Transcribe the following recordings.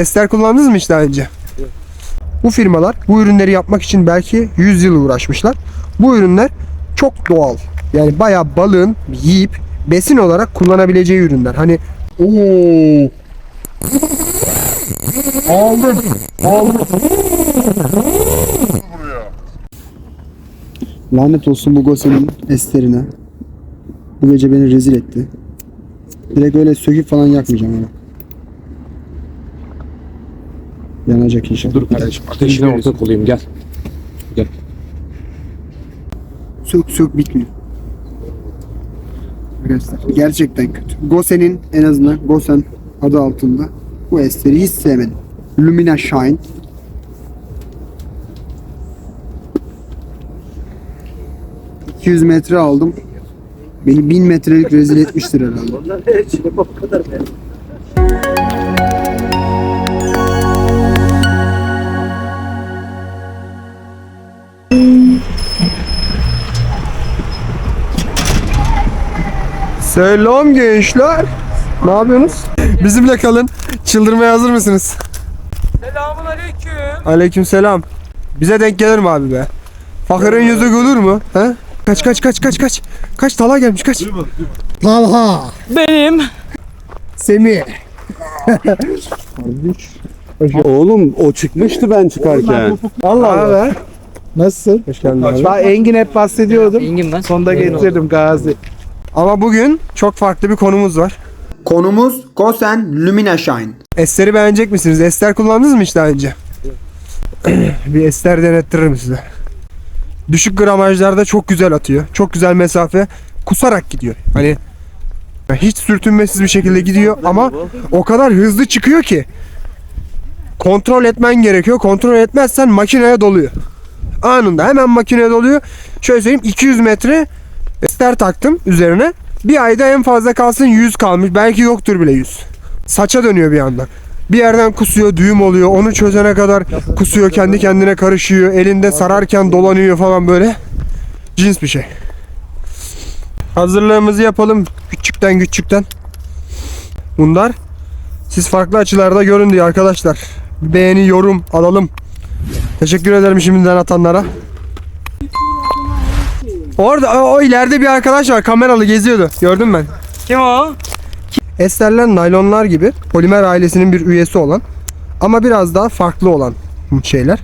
Ester kullandınız mı hiç daha önce? Bu firmalar bu ürünleri yapmak için belki 100 yıl uğraşmışlar. Bu ürünler çok doğal. Yani bayağı balığın yiyip besin olarak kullanabileceği ürünler. Hani ooo Aldım. Aldım. Lanet olsun bu Gosen'in esterine. Bu gece beni rezil etti. Direkt öyle söküp falan yakmayacağım onu. Yanacak inşallah. Dur kardeşim ateşine ortak olayım gel. Gel. Sök sök bitmiyor. Arkadaşlar gerçekten kötü. Gosen'in en azından Gosen adı altında bu esteri hiç sevmedim. Lumina Shine. ...200 metre aldım. Beni 1000 metrelik rezil etmiştir herhalde. Selam gençler. Ne yapıyorsunuz? Bizimle kalın. Çıldırmaya hazır mısınız? Selamun aleyküm. Aleyküm selam. Bize denk gelir mi abi be? Fakirin yüzü gülür mü? He? Kaç kaç kaç kaç kaç. Kaç tala gelmiş kaç. Talha. Benim. Semih. Oğlum o çıkmıştı ben çıkarken. Allah Allah. Nasılsın? Hoş geldin abi. Ben Engin hep bahsediyordum. Engin ben. Sonunda getirdim Gazi. Ama bugün çok farklı bir konumuz var. Konumuz Gosen Lumina Shine. Ester'i beğenecek misiniz? Ester kullandınız mı hiç daha önce? bir ester denettiririm size. Düşük gramajlarda çok güzel atıyor. Çok güzel mesafe. Kusarak gidiyor. Hani hiç sürtünmesiz bir şekilde gidiyor ama o kadar hızlı çıkıyor ki kontrol etmen gerekiyor. Kontrol etmezsen makineye doluyor. Anında hemen makineye doluyor. Şöyle söyleyeyim 200 metre ester taktım üzerine. Bir ayda en fazla kalsın 100 kalmış. Belki yoktur bile 100 saça dönüyor bir anda. Bir yerden kusuyor, düğüm oluyor. Onu çözene kadar kusuyor, kendi kendine karışıyor. Elinde sararken dolanıyor falan böyle. Cins bir şey. Hazırlığımızı yapalım küçükten küçükten. Bunlar siz farklı açılarda görün diye arkadaşlar. Beğeni, yorum alalım. Teşekkür ederim şimdiden atanlara. Orada o, o ileride bir arkadaş var kameralı geziyordu. Gördün ben. Kim o? Esterler naylonlar gibi polimer ailesinin bir üyesi olan ama biraz daha farklı olan şeyler.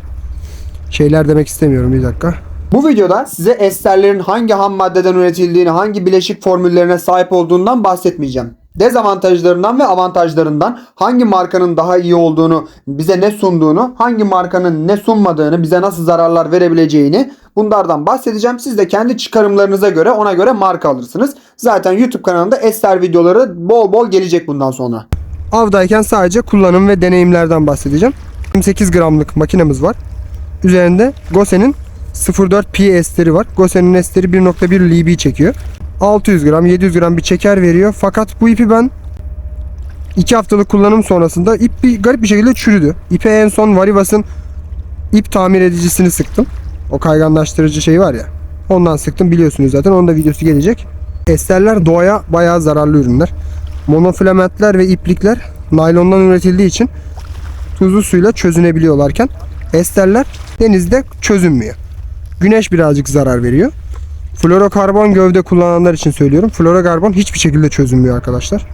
Şeyler demek istemiyorum bir dakika. Bu videoda size esterlerin hangi ham maddeden üretildiğini, hangi bileşik formüllerine sahip olduğundan bahsetmeyeceğim. Dezavantajlarından ve avantajlarından, hangi markanın daha iyi olduğunu, bize ne sunduğunu, hangi markanın ne sunmadığını, bize nasıl zararlar verebileceğini bunlardan bahsedeceğim. Siz de kendi çıkarımlarınıza göre ona göre marka alırsınız. Zaten YouTube kanalında ester videoları bol bol gelecek bundan sonra. Avdayken sadece kullanım ve deneyimlerden bahsedeceğim. 28 gramlık makinemiz var. Üzerinde Gosen'in 04P esteri var. Gosen'in esteri 1.1 LB çekiyor. 600 gram 700 gram bir çeker veriyor. Fakat bu ipi ben 2 haftalık kullanım sonrasında ip bir garip bir şekilde çürüdü. İpe en son Varivas'ın ip tamir edicisini sıktım. O kayganlaştırıcı şey var ya. Ondan sıktım biliyorsunuz zaten. Onun da videosu gelecek. Esterler doğaya bayağı zararlı ürünler. Monofilamentler ve iplikler naylondan üretildiği için tuzlu suyla çözünebiliyorlarken esterler denizde çözünmüyor. Güneş birazcık zarar veriyor. Florokarbon gövde kullananlar için söylüyorum. Florokarbon hiçbir şekilde çözünmüyor arkadaşlar.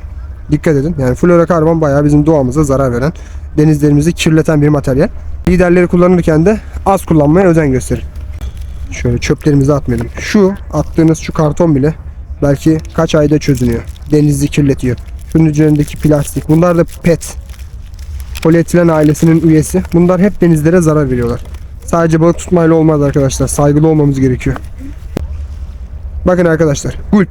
Dikkat edin. Yani florokarbon bayağı bizim doğamıza zarar veren, denizlerimizi kirleten bir materyal. Liderleri kullanırken de az kullanmaya özen gösterin. Şöyle çöplerimizi atmayalım. Şu attığınız şu karton bile belki kaç ayda çözünüyor. Denizi kirletiyor. Şunun üzerindeki plastik. Bunlar da PET. Polietilen ailesinin üyesi. Bunlar hep denizlere zarar veriyorlar. Sadece balık tutmayla olmaz arkadaşlar. Saygılı olmamız gerekiyor. Bakın arkadaşlar. Gulp.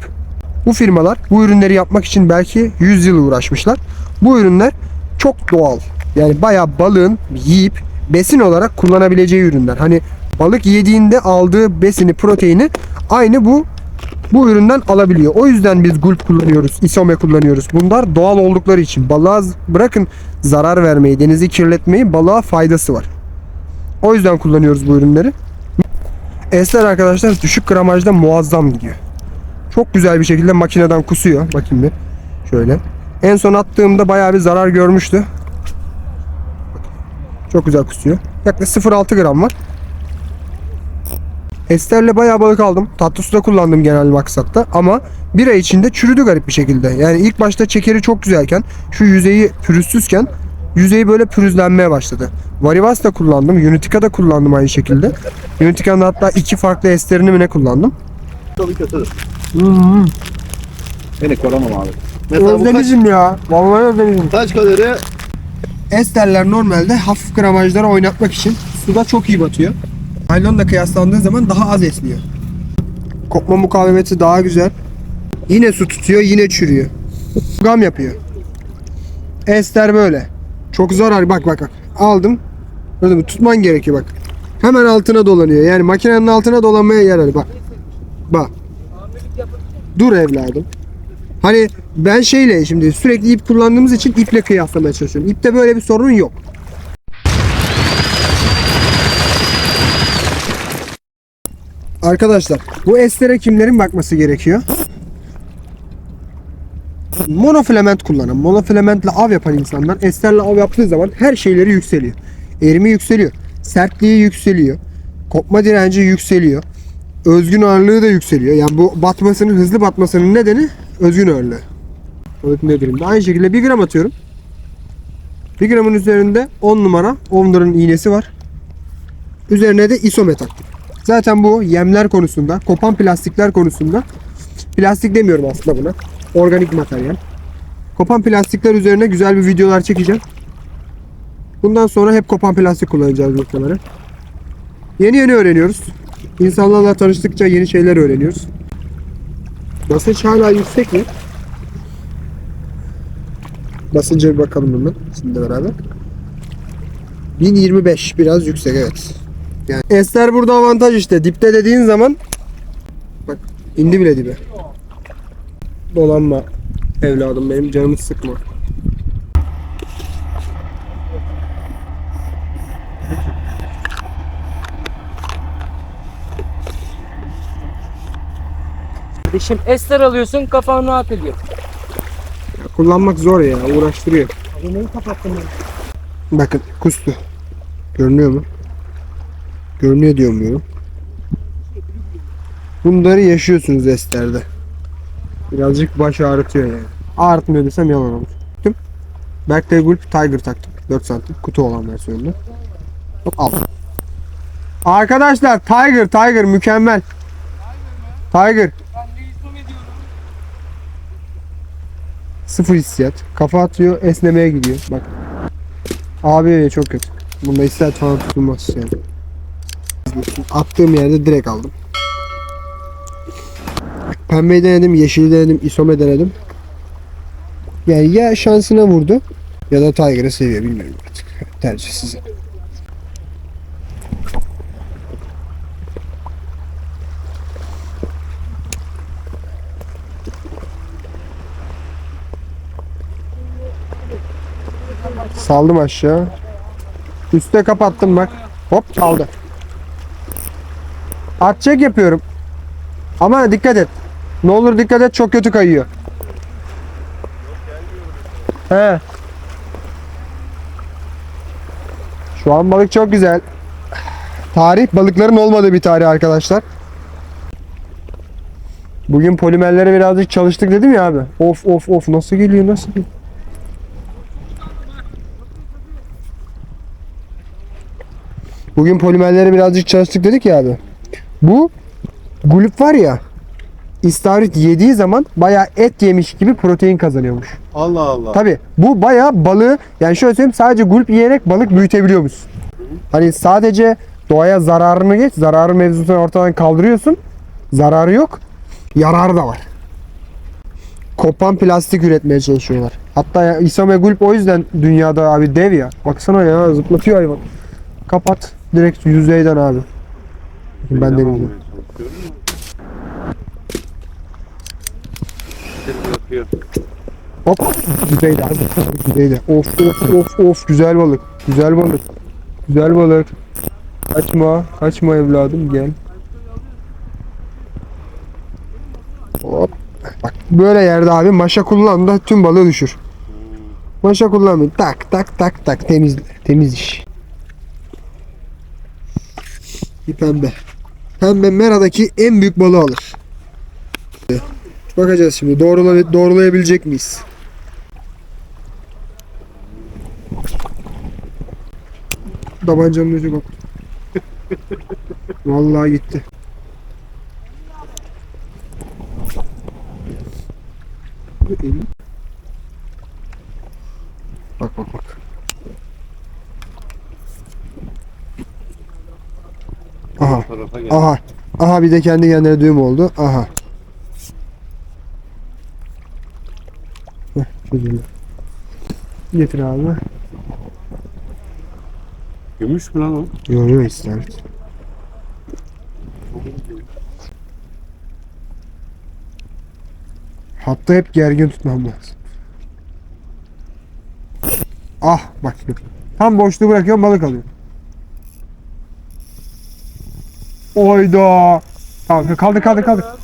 Bu firmalar bu ürünleri yapmak için belki 100 yıl uğraşmışlar. Bu ürünler çok doğal. Yani bayağı balığın yiyip besin olarak kullanabileceği ürünler. Hani balık yediğinde aldığı besini, proteini aynı bu bu üründen alabiliyor. O yüzden biz gulp kullanıyoruz, isome kullanıyoruz. Bunlar doğal oldukları için. Balığa bırakın zarar vermeyi, denizi kirletmeyi, balığa faydası var. O yüzden kullanıyoruz bu ürünleri. Ester arkadaşlar düşük gramajda muazzam gidiyor. Çok güzel bir şekilde makineden kusuyor. Bakayım bir. Şöyle. En son attığımda bayağı bir zarar görmüştü. Çok güzel kusuyor. Yaklaşık 0.6 gram var. Esterle bayağı balık aldım. Tatlı suda kullandım genel maksatta ama bir ay içinde çürüdü garip bir şekilde. Yani ilk başta çekeri çok güzelken şu yüzeyi pürüzsüzken yüzeyi böyle pürüzlenmeye başladı. Varivas da kullandım. Unitica da kullandım aynı şekilde. Unitica'nın hatta iki farklı esterini mi ne kullandım. Tabii kötüdür. Hmm. Beni koramam abi. Özlemişim ya. Vallahi özlemişim. kaç kalori? Esterler normalde hafif gramajları oynatmak için suda çok iyi batıyor. Naylonla kıyaslandığı zaman daha az esniyor. Kopma mukavemeti daha güzel. Yine su tutuyor, yine çürüyor. Gam yapıyor. Ester böyle. Çok zarar. Bak bak bak. Aldım. Böyle mi? Tutman gerekiyor bak. Hemen altına dolanıyor. Yani makinenin altına dolanmaya yarar. Bak. Bak. Dur evladım. Hani ben şeyle şimdi sürekli ip kullandığımız için iple kıyaslamaya çalışıyorum. İpte böyle bir sorun yok. Arkadaşlar bu estere kimlerin bakması gerekiyor? Monofilament kullanan, monofilamentle av yapan insanlar esterle av yaptığı zaman her şeyleri yükseliyor. Erimi yükseliyor. Sertliği yükseliyor. Kopma direnci yükseliyor. Özgün ağırlığı da yükseliyor. Yani bu batmasının, hızlı batmasının nedeni özgün ağırlığı. Ne durumda? Aynı şekilde 1 gram atıyorum. 1 gramın üzerinde 10 numara Ovner'ın iğnesi var. Üzerine de isomet taktım. Zaten bu yemler konusunda, kopan plastikler konusunda plastik demiyorum aslında buna. Organik materyal. Kopan plastikler üzerine güzel bir videolar çekeceğim. Bundan sonra hep kopan plastik kullanacağız muhtemelen. Yeni yeni öğreniyoruz. İnsanlarla tanıştıkça yeni şeyler öğreniyoruz. Basınç hala yüksek mi? Basınca bir bakalım hemen sizinle beraber. 1025 biraz yüksek evet. Yani Ester burada avantaj işte. Dipte dediğin zaman bak indi bile dibe. Dolanma evladım benim canımı sıkma. Kardeşim ester alıyorsun kafan rahat ediyor. Ya kullanmak zor ya uğraştırıyor. Neyi kapattın Bakın kustu. Görünüyor mu? Görünüyor diyorum diyorum. Bunları yaşıyorsunuz esterde. Birazcık baş ağrıtıyor yani. Ağrıtmıyor desem yalan olur. Taktım. Berkeley Gulp Tiger taktım. 4 santim kutu olan versiyonda. Hop al. Arkadaşlar Tiger Tiger mükemmel. Tiger. Sıfır hissiyat. Kafa atıyor, esnemeye gidiyor. Bak. Abi çok kötü. Bunda hissiyat falan tutulmaz yani. Attığım yerde direkt aldım. Pembeyi denedim, yeşili denedim, isome denedim. Yani ya şansına vurdu ya da Tiger'ı seviyor bilmiyorum artık. Tercih sizin. Saldım aşağı. Üste kapattım bak. Hop kaldı. At yapıyorum. Ama dikkat et. Ne olur dikkat et çok kötü kayıyor. He. Şu an balık çok güzel. Tarih balıkların olmadığı bir tarih arkadaşlar. Bugün polimerlere birazcık çalıştık dedim ya abi. Of of of nasıl geliyor nasıl geliyor. Bugün polimerlere birazcık çalıştık dedik ya abi. Bu gulüp var ya istavrit yediği zaman bayağı et yemiş gibi protein kazanıyormuş. Allah Allah. Tabi bu bayağı balığı yani şöyle söyleyeyim sadece gulp yiyerek balık büyütebiliyormuş. Hani sadece doğaya zararını geç zararı mevzusunu ortadan kaldırıyorsun. Zararı yok. Yararı da var. Kopan plastik üretmeye çalışıyorlar. Hatta ya, isome gulp o yüzden dünyada abi dev ya. Baksana ya zıplatıyor hayvan. Kapat. Direkt yüzeyden abi. Ben Benim deneyeceğim. Hop. Yüzeyde abi. Yüzeyde. Of of of of. Güzel balık. Güzel balık. Güzel balık. Kaçma. Kaçma evladım gel. Hop. Bak böyle yerde abi maşa kullan da tüm balığı düşür. Maşa kullanmayın. Tak tak tak tak temiz temiz iş. Bir pembe. Pembe meradaki en büyük balığı alır. Bakacağız şimdi doğrula, doğrulayabilecek miyiz? Tabancanın ucu bak. Vallahi gitti. Bak bak bak. Aha. Tarafa gel. Aha. Aha bir de kendi kendine düğüm oldu. Aha. Heh, çözüldü. Getir abi. Gümüş mü lan o? Yo yo istavrit. Hatta hep gergin tutmam lazım. Ah bak. Tam boşluğu bırakıyorum balık alıyor. Oyda. Tamam kaldı kaldı kaldı.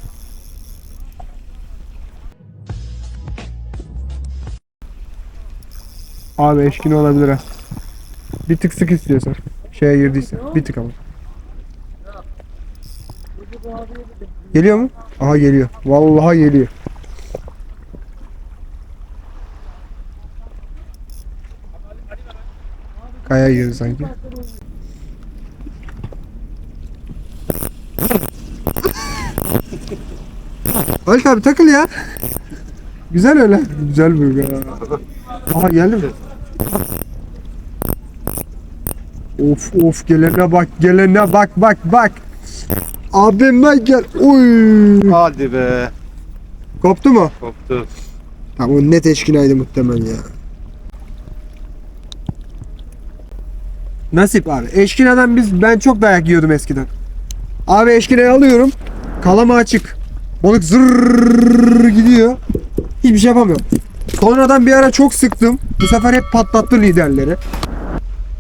Abi eşkin olabilir ha. Bir tık sık istiyorsan. Şeye girdiyse. Bir tık ama. Geliyor mu? Aha geliyor. Vallahi geliyor. Kaya girdi sanki. Halit abi takıl ya. Güzel öyle. Güzel ya. Aha geldi mi? Of of gelene bak gelene bak bak bak. Abime gel. Oy. Hadi be. Koptu mu? Koptu. Tamam o net eşkinaydı muhtemelen ya. Nasip abi. Eşkinadan biz ben çok dayak yiyordum eskiden. Abi eşkinayı alıyorum. Kalama açık. Balık zırrrr gidiyor. Hiçbir şey yapamıyorum. Sonradan bir ara çok sıktım. Bu sefer hep patlattı liderleri.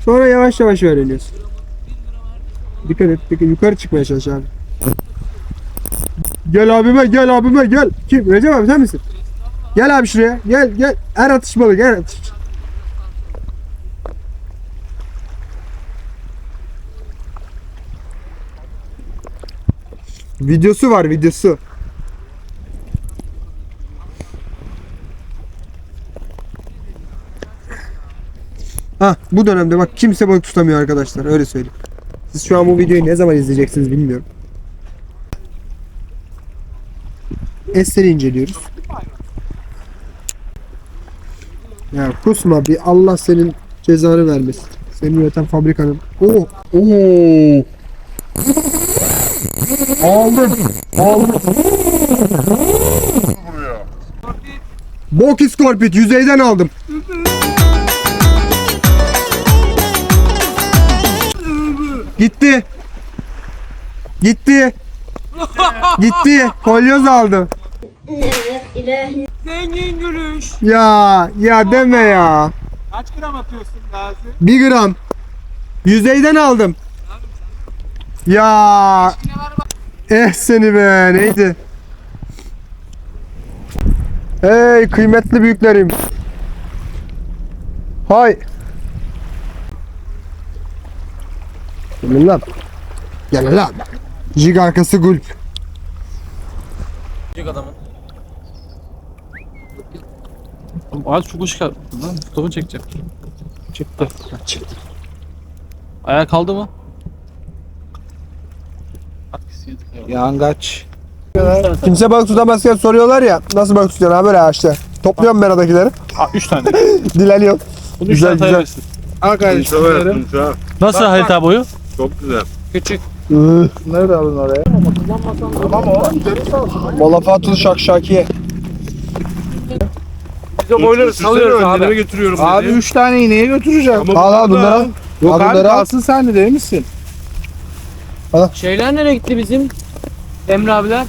Sonra yavaş yavaş öğreniyorsun. Dikkat dikkat yukarı çıkmaya abi. Gel abime, gel abime, gel. Kim? Recep abi sen misin? Gel abi şuraya. Gel, gel. Er atış balık, er atış. Videosu var, videosu. Ha, bu dönemde bak kimse balık tutamıyor arkadaşlar. Öyle söyleyeyim. Siz şu an bu videoyu ne zaman izleyeceksiniz bilmiyorum. Esleri inceliyoruz. Ya kusma bir Allah senin cezanı vermesin. Senin üreten fabrikanın. Oo, oo. Aldım. Aldım. Bok iskorpit yüzeyden aldım. Gitti. Gitti. Gitti. Kolyoz aldım. İlahi Zengin gülüş. Ya ya deme ya. Kaç gram atıyorsun Gazi? Bir gram. Yüzeyden aldım. Ya. Eh seni be neydi? Hey kıymetli büyüklerim. Hay. Gelin lan. Gelin lan. Jig arkası gulp. adamın. Abi çok geldin lan. Fotoğrafını çekeceğim. Çıktı. Çıktı. Ayağa kaldı mı? Yangaç. Kimse balık tutamazken soruyorlar ya nasıl balık tutuyorsun ha böyle ağaçta. Topluyorum meradakileri. 3 tane. Dileniyorum. Bunu Güzel, 3 tane güzel. sayabilirsin. Al kardeşim. Nasıl Halit abi boyu? Çok güzel. Küçük. Bunları da alın oraya. Malafatul şakşakiye. Biz o boyları salıyoruz abi. götürüyorum Abi 3 tane iğneye götüreceğim. Al al bunları al. Yok al abi bunları al. kalsın sen de değil misin? Şeyler nereye gitti bizim? Emre abiler.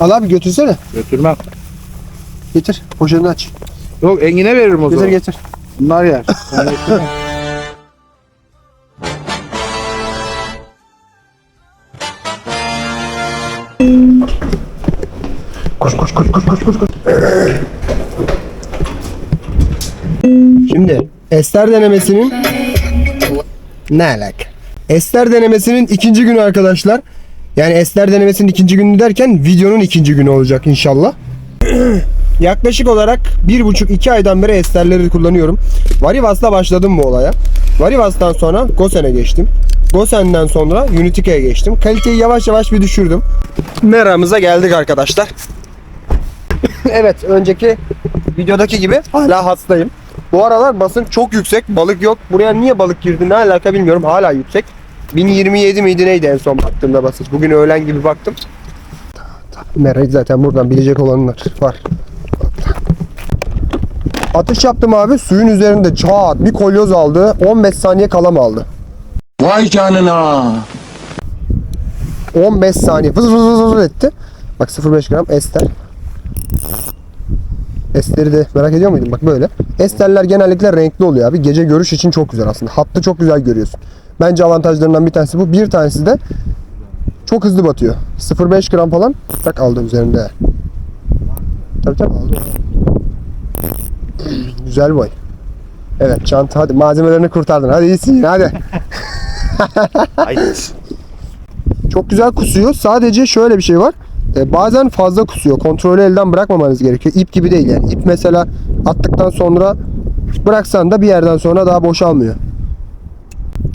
Al abi götürsene. Götürmem. Getir. Poşetini aç. Yok Engin'e veririm o Getir zaman. getir. Bunlar yer. Ben. Koş koş koş koş koş koş. koş. Şimdi ester denemesinin ne alaka? Ester denemesinin ikinci günü arkadaşlar. Yani ester denemesinin ikinci günü derken videonun ikinci günü olacak inşallah. Yaklaşık olarak bir buçuk iki aydan beri esterleri kullanıyorum. Varivas'la başladım bu olaya. Varivas'tan sonra Gosen'e geçtim. Gosen'den sonra Unitica'ya geçtim. Kaliteyi yavaş yavaş bir düşürdüm. Meramıza geldik arkadaşlar. evet önceki videodaki gibi hala hastayım. Bu aralar basınç çok yüksek. Balık yok. Buraya niye balık girdi ne alaka bilmiyorum. Hala yüksek. 1027 miydi neydi en son baktığımda basınç. Bugün öğlen gibi baktım. Merayı zaten buradan bilecek olanlar var. Atış yaptım abi. Suyun üzerinde çat bir kolyoz aldı. 15 saniye kalam aldı. Vay canına. 15 saniye vız vız vız vız etti. Bak 0.5 gram ester. Esteri de merak ediyor muydun? Bak böyle. Esterler genellikle renkli oluyor abi. Gece görüş için çok güzel aslında. Hattı çok güzel görüyorsun. Bence avantajlarından bir tanesi bu. Bir tanesi de çok hızlı batıyor. 0.5 gram falan tak aldı üzerinde. Tabii tabii aldı. Güzel boy. Evet çanta hadi malzemelerini kurtardın. Hadi iyisin hadi. Çok güzel kusuyor. Sadece şöyle bir şey var. E, bazen fazla kusuyor. Kontrolü elden bırakmamanız gerekiyor. İp gibi değil yani. İp mesela attıktan sonra bıraksan da bir yerden sonra daha boşalmıyor.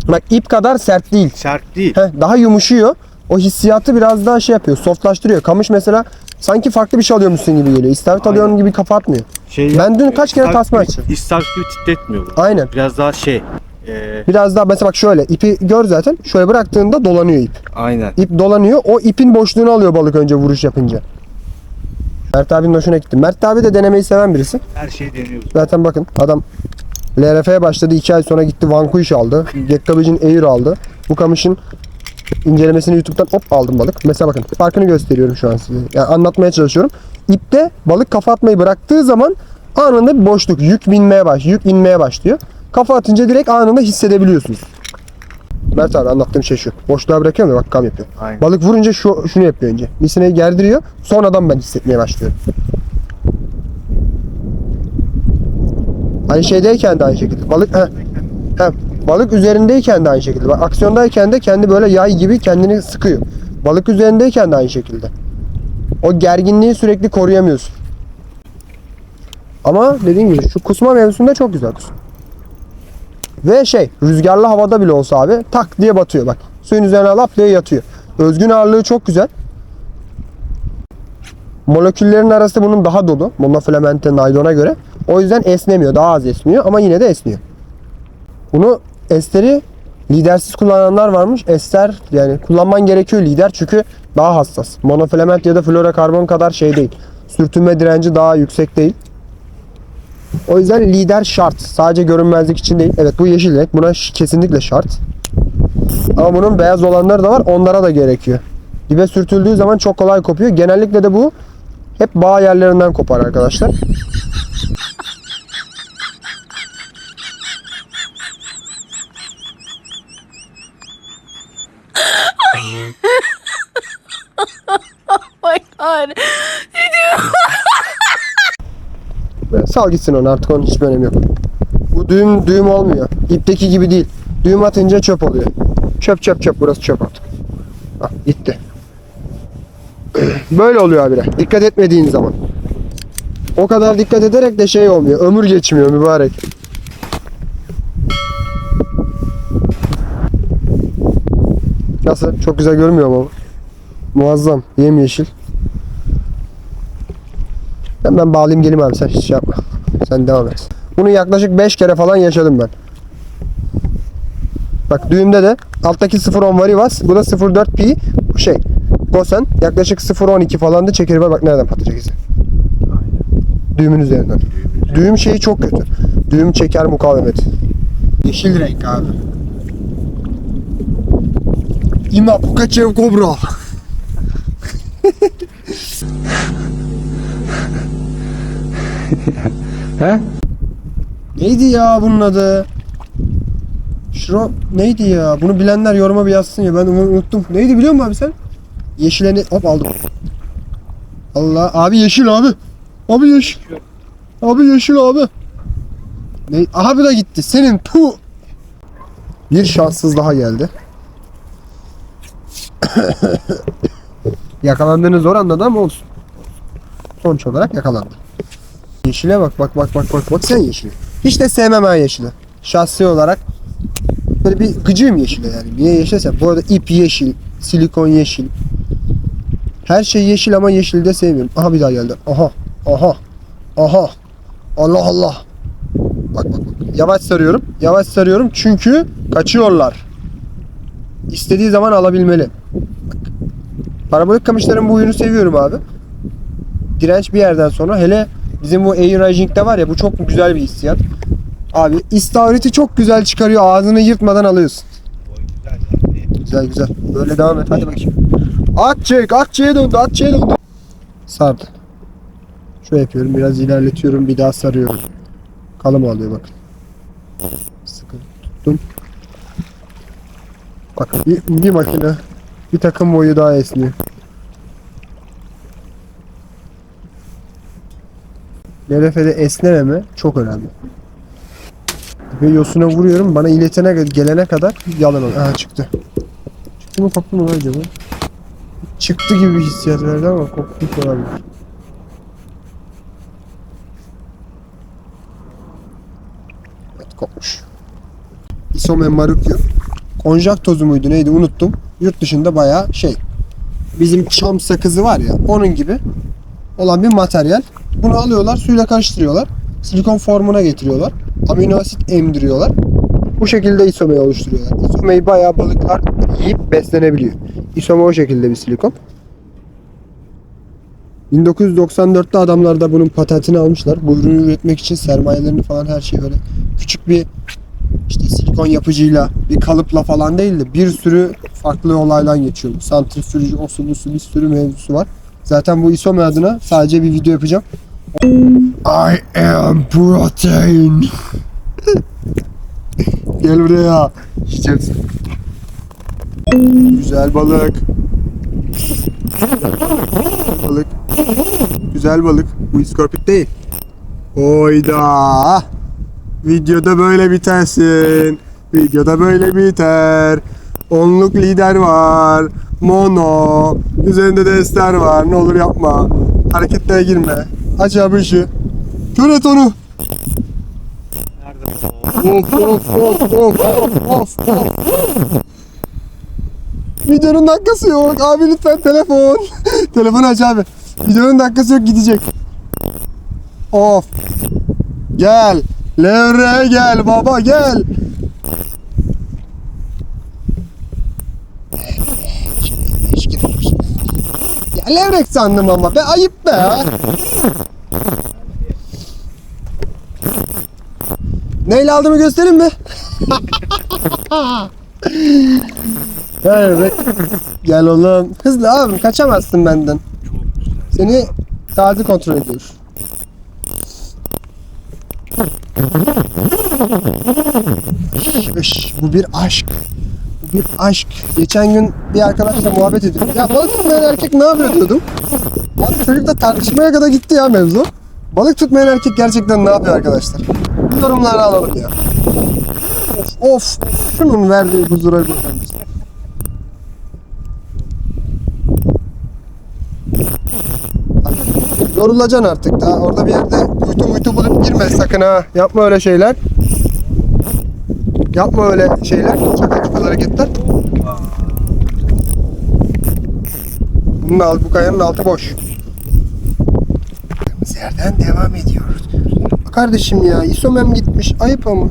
Bak ip kadar sert değil. Sert değil. Heh, daha yumuşuyor. O hissiyatı biraz daha şey yapıyor. Softlaştırıyor. Kamış mesela sanki farklı bir şey alıyormuşsun gibi geliyor. İstavrit alıyorum gibi kafa atmıyor. Şey Ben dün kaç kere tasma açtım. İstavrit gibi titretmiyor bu. Aynen. Biraz daha şey. E, Biraz daha mesela bak şöyle ipi gör zaten. Şöyle bıraktığında dolanıyor ip. aynen. İp dolanıyor. O ipin boşluğunu alıyor balık önce vuruş yapınca. Mert abinin hoşuna gitti. Mert abi de denemeyi seven birisi. Her şeyi deniyoruz. Zaten bakın adam LRF'ye başladı. 2 ay sonra gitti Vanquish aldı. Gekkabiç'in Air aldı. Bu kamışın incelemesini YouTube'dan hop aldım balık. Mesela bakın farkını gösteriyorum şu an size. Yani anlatmaya çalışıyorum. İpte balık kafa atmayı bıraktığı zaman anında bir boşluk. Yük binmeye baş, yük inmeye başlıyor. Kafa atınca direkt anında hissedebiliyorsunuz. Mert abi anlattığım şey şu. Boşluğa bırakıyorum ya bak kam yapıyor. Aynen. Balık vurunca şu şunu yapıyor önce. Misineyi gerdiriyor. Sonradan ben hissetmeye başlıyorum. Aynı şeydeyken de aynı şekilde. Balık heh, heh, balık üzerindeyken de aynı şekilde. Bak aksiyondayken de kendi böyle yay gibi kendini sıkıyor. Balık üzerindeyken de aynı şekilde. O gerginliği sürekli koruyamıyorsun. Ama dediğim gibi şu kusma mevzusunda çok güzel kus. Ve şey rüzgarlı havada bile olsa abi tak diye batıyor bak. Suyun üzerine lap diye yatıyor. Özgün ağırlığı çok güzel. Moleküllerin arası bunun daha dolu. Monofilamente naylona göre. O yüzden esnemiyor. Daha az esniyor ama yine de esniyor. Bunu esteri lidersiz kullananlar varmış. Ester yani kullanman gerekiyor lider çünkü daha hassas. Monofilament ya da florokarbon kadar şey değil. Sürtünme direnci daha yüksek değil. O yüzden lider şart. Sadece görünmezlik için değil. Evet bu yeşil renk. Buna kesinlikle şart. Ama bunun beyaz olanları da var. Onlara da gerekiyor. Dibe sürtüldüğü zaman çok kolay kopuyor. Genellikle de bu hep bağ yerlerinden kopar arkadaşlar. my god. Böyle Sal gitsin onu artık onun hiçbir önemi yok. Bu düğüm düğüm olmuyor. İpteki gibi değil. Düğüm atınca çöp oluyor. Çöp çöp çöp burası çöp artık. Ah gitti. Böyle oluyor abi. Dikkat etmediğin zaman. O kadar dikkat ederek de şey olmuyor. Ömür geçmiyor mübarek. Nasıl? Çok güzel görmüyor mu? Muazzam. Yemyeşil. Ben, ben bağlayayım geleyim abi sen hiç şey yapma. Sen devam et. Bunu yaklaşık 5 kere falan yaşadım ben. Bak düğümde de alttaki 0.10 varivas. Bu da 0.4 pi bu şey. Gosen yaklaşık 0.12 falandı var bak nereden patlayacak izi. Düğümün üzerinden. Düğüm şeyi çok kötü. Düğüm çeker mukavemeti. Yeşil renk abi. İma Pukachev Kobra. Neydi ya bunun adı? Şro neydi ya? Bunu bilenler yoruma bir yazsın ya. Ben unuttum. Neydi biliyor musun abi sen? Yeşileni hop aldım. Allah abi yeşil abi. Abi yeşil. Abi yeşil abi. Ne? Abi de gitti. Senin pu. Bir şanssız daha geldi. Yakalandığını zor anladı ama olsun. Sonuç olarak yakalandı. Yeşile bak bak bak bak bak bak sen yeşili. Hiç de sevmem ha yeşili. Şahsi olarak böyle bir gıcığım yeşile yani. Niye yeşilse? Bu arada ip yeşil, silikon yeşil. Her şey yeşil ama yeşili de sevmiyorum. Aha bir daha geldi. Aha. Aha. Aha. Allah Allah. Bak bak bak. Yavaş sarıyorum. Yavaş sarıyorum çünkü kaçıyorlar. İstediği zaman alabilmeli. Bak. Parabolik kamışların bu oyunu seviyorum abi. Direnç bir yerden sonra hele bizim bu Air Rising'de var ya bu çok güzel bir hissiyat. Abi istavriti çok güzel çıkarıyor. Ağzını yırtmadan alıyorsun. Güzel güzel. Böyle devam et. Hadi bakayım. At çek. Atçıya döndü. Atçıya döndü. Sardı. Şöyle yapıyorum. Biraz ilerletiyorum. Bir daha sarıyorum. Kalım alıyor bakın. Sıkı tuttum. Bak bir, bir makine bir takım boyu daha esniyor. LF'de esnememe çok önemli. Ve yosuna vuruyorum bana iletene gelene kadar yalan oluyor. Aha çıktı. Çıktı mı koptu mu acaba? Çıktı gibi bir hissiyat verdi ama kopmuş olabilir. Evet kopmuş. Isome Marukyu. Konjak tozu muydu neydi unuttum. Yurt dışında bayağı şey. Bizim çam sakızı var ya onun gibi olan bir materyal. Bunu alıyorlar suyla karıştırıyorlar. Silikon formuna getiriyorlar. Amino asit emdiriyorlar. Bu şekilde isomeyi oluşturuyorlar. İsomeyi bayağı balıklar yiyip beslenebiliyor. İsome o şekilde bir silikon. 1994'te adamlar da bunun patentini almışlar. Bu ürünü üretmek için sermayelerini falan her şey böyle küçük bir işte silikon yapıcıyla bir kalıpla falan değil de bir sürü farklı olaydan geçiyor. Santrifüj, osu bir sürü mevzusu var. Zaten bu isome adına sadece bir video yapacağım. I am protein. Gel buraya. Yiyeceğiz. Güzel balık. Balık. Güzel balık. Bu iskorpit değil. Oyda. Videoda böyle bitersin. Videoda böyle biter. Onluk lider var. Mono. Üzerinde de ester var. Ne olur yapma. Hareketlere girme. Aç abi ışığı. Kör et onu. Of of of of of of. Videonun dakikası yok. Abi lütfen telefon. Telefonu aç abi. Videonun dakikası yok gidecek. Of. Gel. Levreye gel baba gel. Levrek sandım ama be ayıp be. Neyle aldığımı göstereyim mi? evet. Gel oğlum. Hızlı abi kaçamazsın benden. Seni taze kontrol ediyor. Bu bir aşk. Bir aşk. Geçen gün bir arkadaşla muhabbet ediyordum. Ya balık tutmayan erkek ne yapıyor diyordum. Abi çocukla tartışmaya kadar gitti ya mevzu. Balık tutmayan erkek gerçekten ne yapıyor arkadaşlar? Bu yorumları alalım ya. Of of. Şunun verdiği huzura bir? Yorulacaksın artık da. Orada bir yerde kuytu muytu bulup girme sakın ha. Yapma öyle şeyler. Yapma öyle şeyler. Çakal hareketler. Bunun altı, bu kayanın altı boş. Kaldığımız yerden devam ediyoruz. Kardeşim ya isomem gitmiş. Ayıp ama.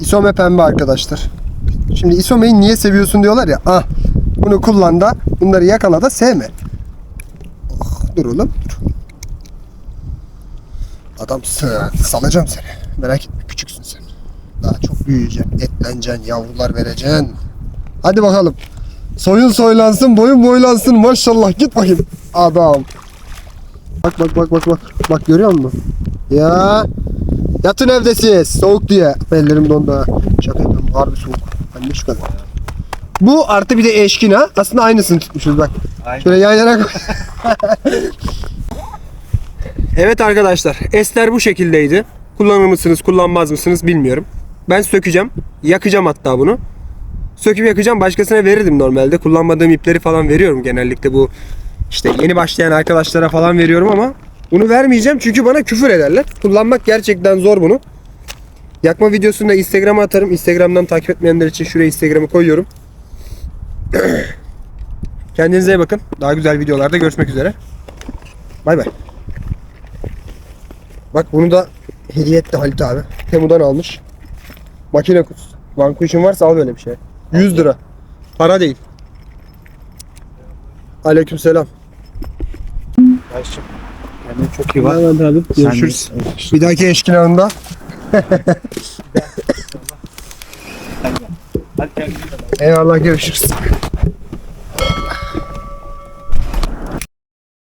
İsome pembe arkadaşlar. Şimdi isomeyi niye seviyorsun diyorlar ya. Ah bunu kullan da bunları yakala da sevme. Oh, dur oğlum dur. Adamsın. Salacağım seni. Merak etme küçüksün sen. Daha çok büyüyeceksin. Etleneceksin. Yavrular vereceksin. Hadi bakalım. Soyun soylansın, boyun boylansın. Maşallah git bakayım. Adam. Bak bak bak bak bak. Bak görüyor musun? Ya. Yatın evde siz. Soğuk diye. Ellerim dondu ha. Şaka yapıyorum. Harbi soğuk. De şu kadar. Bu artı bir de eşkin ha. Aslında aynısını tutmuşuz bak. Şöyle yan yana koy. evet arkadaşlar. Ester bu şekildeydi. Kullanır mısınız kullanmaz mısınız bilmiyorum. Ben sökeceğim. Yakacağım hatta bunu. söküp yakacağım. Başkasına verirdim normalde. Kullanmadığım ipleri falan veriyorum genellikle bu işte yeni başlayan arkadaşlara falan veriyorum ama bunu vermeyeceğim çünkü bana küfür ederler. Kullanmak gerçekten zor bunu. Yakma videosunu da Instagram'a atarım. Instagram'dan takip etmeyenler için şuraya Instagram'ı koyuyorum. Kendinize iyi bakın. Daha güzel videolarda görüşmek üzere. Bay bay. Bak bunu da hediye etti Halit abi. Temu'dan almış. Makine kutusu. Vankuş'un varsa al böyle bir şey. 100 lira. Para değil. Aleykümselam. Kendine çok iyi bak. Görüşürüz. Bir dahaki eşkinağında. Eyvallah görüşürüz.